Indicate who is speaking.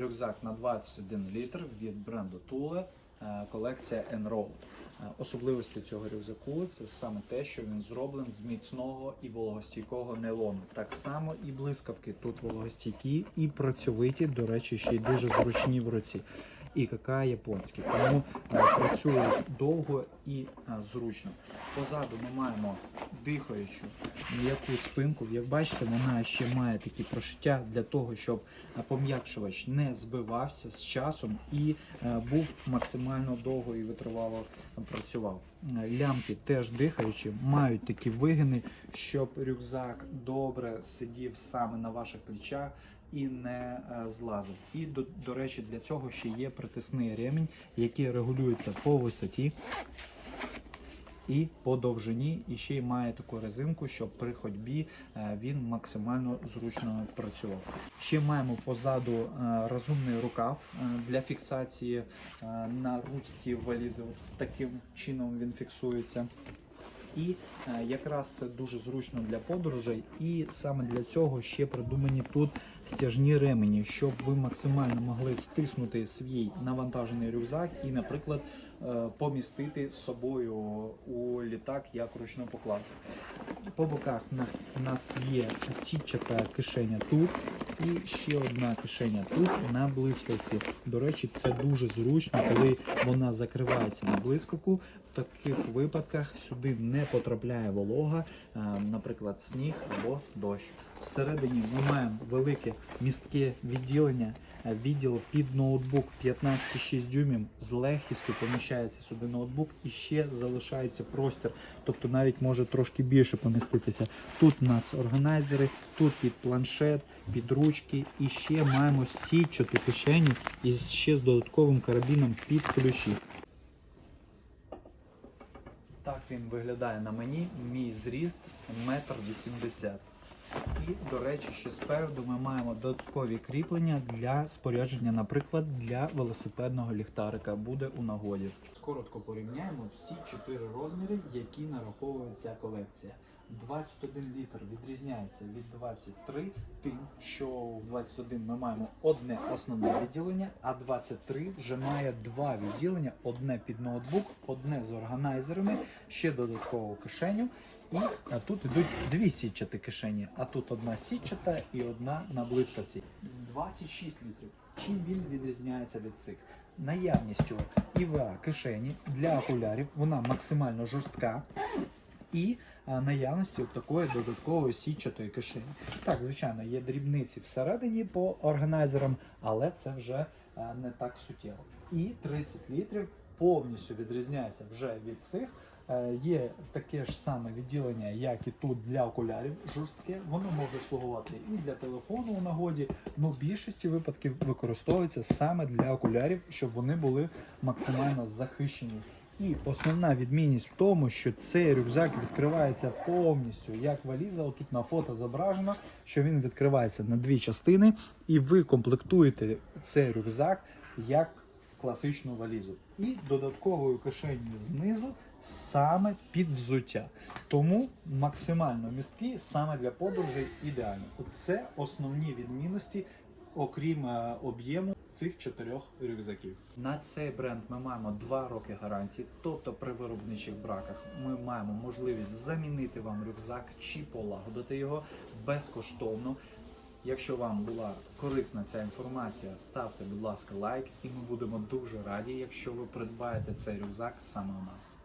Speaker 1: рюкзак на 21 літр від бренду Thule, е, колекція Enroll. Е, Особливості цього рюкзаку це саме те, що він зроблений з міцного і вологостійкого нейлону. Так само і блискавки тут вологостійкі і працьовиті, до речі, ще й дуже зручні в руці. І кака японські. Тому е, працює довго і е, зручно. Позаду ми маємо дихаючу м'яку спинку. Як бачите, вона ще має такі прошиття для того, щоб пом'якшувач не збивався з часом і був максимально довго і витривало працював. Е, Лямки теж дихаючі, мають такі вигини, щоб рюкзак добре сидів саме на ваших плечах. І не е, злазив. І до, до речі, для цього ще є притисний ремінь, який регулюється по висоті і по довжині, і ще й має таку резинку, щоб при ходьбі е, він максимально зручно працював. Ще маємо позаду е, розумний рукав е, для фіксації на ручці валізи. От таким чином він фіксується. І е, якраз це дуже зручно для подорожей, і саме для цього ще придумані тут стяжні ремені, щоб ви максимально могли стиснути свій навантажений рюкзак і, наприклад, е, помістити з собою у літак як ручну поклажу. По боках у нас є сітчата кишеня тут і ще одна кишеня тут на блискавці. До речі, це дуже зручно, коли вона закривається на блискавку. В таких випадках сюди не потрапляє волога, наприклад, сніг або дощ. Всередині ми маємо велике містке відділення, відділ під ноутбук 15,6 дюймів. З легкістю поміщається сюди ноутбук і ще залишається простір, тобто навіть може трошки більше поміститися. Тут у нас органайзери, тут під планшет, під ручки і ще маємо сітчату кишеню і ще з додатковим карабіном під ключі. Так він виглядає на мені. Мій зріст 1,80 м. І, до речі, ще спереду ми маємо додаткові кріплення для спорядження, наприклад, для велосипедного ліхтарика буде у нагоді. Коротко порівняємо всі чотири розміри, які нараховує ця колекція. 21 літр відрізняється від 23 тим, що в 21 ми маємо одне основне відділення, а 23 вже має два відділення: одне під ноутбук, одне з органайзерами, ще додаткову кишеню. І а тут ідуть дві сітчаті кишені, а тут одна сітчата і одна на блискавці. 26 літрів. Чим він відрізняється від цих? Наявністю ІВА кишені для окулярів, вона максимально жорстка. І наявності такої додаткової сітчатої кишені. Так, звичайно, є дрібниці всередині по органайзерам, але це вже не так суттєво. І 30 літрів повністю відрізняється вже від цих. Е, Є таке ж саме відділення, як і тут для окулярів жорстке. Воно може слугувати і для телефону у нагоді, але в більшості випадків використовується саме для окулярів, щоб вони були максимально захищені. І основна відмінність в тому, що цей рюкзак відкривається повністю як валіза. Отут на фото зображено, що він відкривається на дві частини, і ви комплектуєте цей рюкзак як класичну валізу. І додатковою кишенею знизу саме під взуття. Тому максимально місткий саме для подорожей ідеально. Це основні відмінності, окрім е, об'єму цих чотирьох рюкзаків. На цей бренд ми маємо 2 роки гарантії, тобто при виробничих браках ми маємо можливість замінити вам рюкзак чи полагодити його безкоштовно. Якщо вам була корисна ця інформація, ставте, будь ласка, лайк, і ми будемо дуже раді, якщо ви придбаєте цей рюкзак саме у нас.